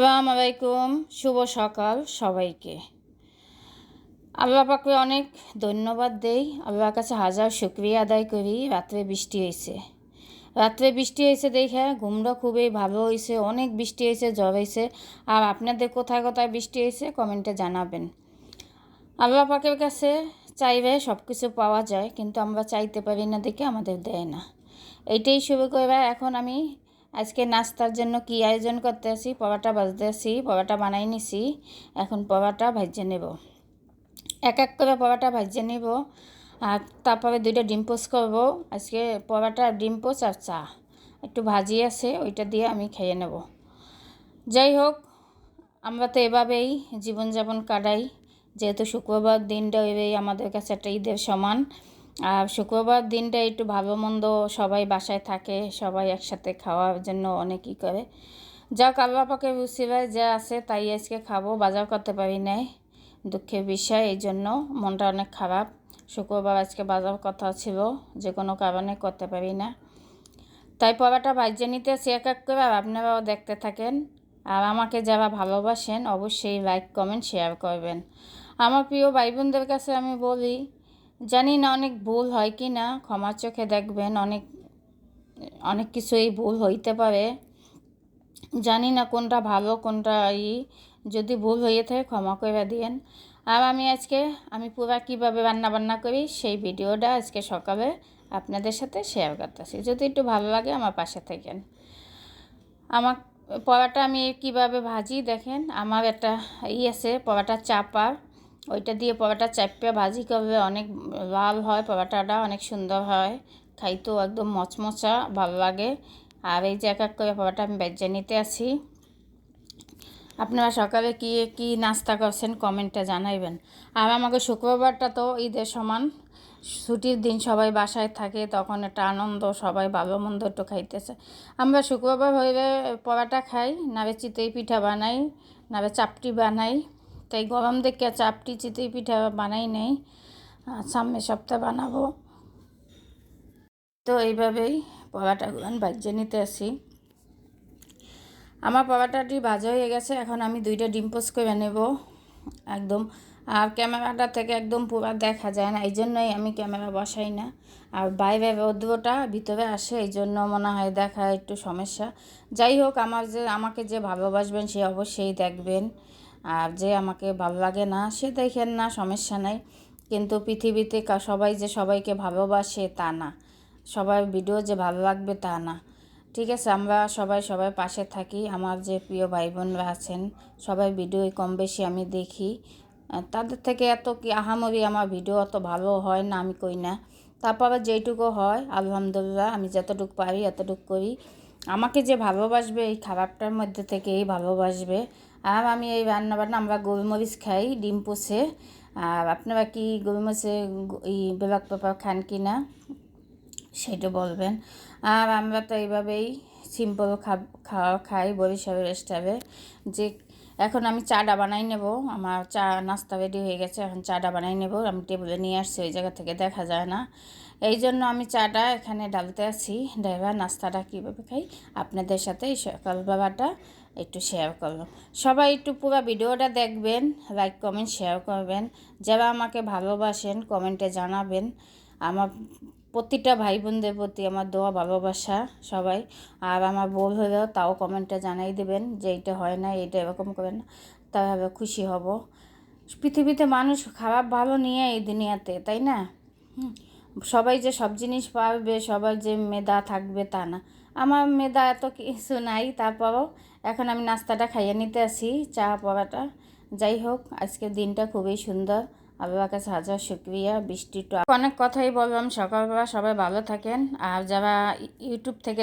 আসসালামু আলাইকুম শুভ সকাল সবাইকে। আল্লাহ পাকে অনেক ধন্যবাদ দেই। আল্লাহর কাছে হাজার শুক্রিয়া আদায় করি, রাত্রে বৃষ্টি হয়েছে রাত্রে বৃষ্টি হয়েছে দেখে ঘুমটা খুবই ভালো হয়েছে অনেক বৃষ্টি হয়েছে জ্বর হয়েছে আর আপনাদের কোথায় কোথায় বৃষ্টি হয়েছে কমেন্টে জানাবেন। আল্লাহ পাকের কাছে চাইবে সব কিছু পাওয়া যায়, কিন্তু আমরা চাইতে পারি না দেখে আমাদের দেয় না। এইটাই শুরু করে, এখন আমি আজকে নাস্তার জন্য কি আয়োজন করতে আসি? পরোটা বাজতে আসি, পরোটা বানাই নিছি। এখন পরোটা ভাজে নেব। এক এক করে পরোটা ভাজে নেব। আর তারপরে দুইটা ডিম পোস্ট করব। আজকে পরোটা, ডিম আর চা। একটু ভাজি আছে, ওইটা দিয়ে আমি খেয়ে নেব। যাই হোক, আমরা তো এভাবেই জীবনযাপন কাটাই। যেহেতু শুক্রবার দিনটা ওইভাবেই আমাদের কাছে একটা ঈদের সমান। আর শুক্রবার দিনটা একটু ভালো মন্দ সবাই বাসায় থাকে, সবাই একসাথে খাওয়ার জন্য অনেকই করে। যাক, আল্লাহ পাকে রুচিরায় যা আছে তাই আজকে খাব, বাজার করতে পারি নাই। দুঃখের বিষয়, এই জন্য মনটা অনেক খারাপ। শুক্রবার আজকে বাজার কথা ছিল যে কোনো কারণে করতে পারি না। তাই পড়াটা বাজ্যে নিতে এক এক করে, আর আপনারাও দেখতে থাকেন। আর আমাকে যারা ভালোবাসেন, অবশ্যই লাইক কমেন্ট শেয়ার করবেন। আমার প্রিয় ভাই বোনদের কাছে আমি বলি জানি না অনেক ভুল হয় কি না, ক্ষমার চোখে দেখবেন, অনেক অনেক কিছুই ভুল হইতে পারে। জানি না কোনটা ভালো, কোনটা ই, যদি ভুল হয়ে থাকে ক্ষমা করে দিয়েন। আর আমি আজকে, আমি পুরা কীভাবে রান্না বান্না করি সেই ভিডিওটা আজকে সকালে আপনাদের সাথে শেয়ার করতেছি। যদি একটু ভালো লাগে আমার পাশে থাকেন। আমার পরাটা আমি কীভাবে ভাজি দেখেন, আমার একটা ই আছে পরাটা চাপার। ওইটা দিয়ে পরোটা চাপে ভাজি করবে, অনেক লাল হয়, পরোটাটা অনেক সুন্দর হয়, খাইতেও একদম মচমচা, ভালো লাগে। আর এই যে এক এক করে পরোটা আমি বেজে নিতে আসি আপনারা সকালে কি কি নাস্তা করছেন কমেন্টে জানাইবেন। আর আমাকে শুক্রবারটা তো ঈদের সমান, ছুটির দিন সবাই বাসায় থাকে, তখন একটা আনন্দ, সবাই ভালো মন্দ একটু খাইতেছে। আমরা শুক্রবার হইলে পরাটা খাই নাবে চিতই পিঠা বানাই নাবে চাপটি বানাই। তাই গরম দেখে চাপটি চিতই পিঠা বানাই নেই। সামনের সপ্তাহে বানাবো। তো এইভাবেই পরাটাগুলো বাজ্যে নিতে আসি। আমার পরাটাটি ভাজা হয়ে গেছে। এখন আমি দুইটা ডিম করে নেব। একদম। আর ক্যামেরাটা থেকে একদম পুরো দেখা যায় না। এই জন্যই আমি ক্যামেরা বসাই না। আর বাইরে রৌদ্রটা ভিতরে আসে, এই জন্য মনে হয় দেখা একটু সমস্যা। যাই হোক, আমার যে, আমাকে যে ভালোবাসবেন সে অবশ্যই দেখবেন। আর যে আমাকে ভালো লাগে না, সে দেখেন না, সমস্যা নাই। কিন্তু পৃথিবীতে সবাই যে সবাইকে ভালোবাসে তা না। সবাই ভিডিও যে ভালো লাগবে তা না। ঠিক আছে, আমরা সবাই সবাই পাশে থাকি। আমার যে প্রিয় ভাই বোনরা আছেন, সবাই ভিডিও কম বেশি আমি দেখি। তাদের থেকে এত কি আহামরি আমার ভিডিও অত ভালো হয় না, আমি কই না। তারপর যেইটুকু হয়, আলহামদুলিল্লাহ, আমি যতটুকু পারি, এতটুকু করি। আমাকে যে ভালোবাসবে এই খারাপটার মধ্যে থেকেই ভালোবাসবে। আর আমি এই রান্না বান্না আমরা গোলমরিচ খাই, ডিম পোষে আর আপনারা কি গোলমরিচে এই ব্ল্যাক পেপার খান কি না, সেটা বলবেন। আর আমরা তো এইভাবেই সিম্পল খাওয়া খাই বরিশালের স্টাইলে যে এখন আমি চাটা বানাই নেব, আমার চা, নাস্তা রেডি হয়ে গেছে, এখন চাটা বানাই নেব। আমি টেবিলে নিয়ে আসছি, ওই জায়গা থেকে দেখা যায় না। এই জন্য আমি চাটা এখানে ডালতে আছি। ড্রাইভার নাস্তাটা কীভাবে খাই? আপনাদের সাথে এই সকালবেলাটা একটু শেয়ার করলাম। সবাই একটু পুরো ভিডিওটা দেখবেন লাইক কমেন্ট শেয়ার করবেন। যারা আমাকে ভালোবাসেন কমেন্টে জানাবেন। আমার প্রতিটা ভাই বোনদের প্রতি আমার দোয়া, ভালোবাসা সবাই। আর আমার বল হলেও তাও কমেন্টে জানাই দেবেন যে এইটা হয় না এইটা এরকম করেন তাহলে খুশি হব। পৃথিবীতে মানুষ খারাপ ভালো নিয়ে এই দুনিয়াতে, তাই না? সবাই যে সব জিনিস পাবে সবার যে মেধা থাকবে তা না। আমার মেধা এত কিছু নাই, তারপরও এখন আমি নাস্তাটা খাইয়ে নিতে আসি, চা পড়াটা যাই হোক আজকের দিনটা খুবই সুন্দর। আবার কাছে হাজার শুক্রিয়া বৃষ্টিটা অনেক কথাই বললাম, সকালবেলা সবাই ভালো থাকেন। আর যারা ইউটিউব থেকে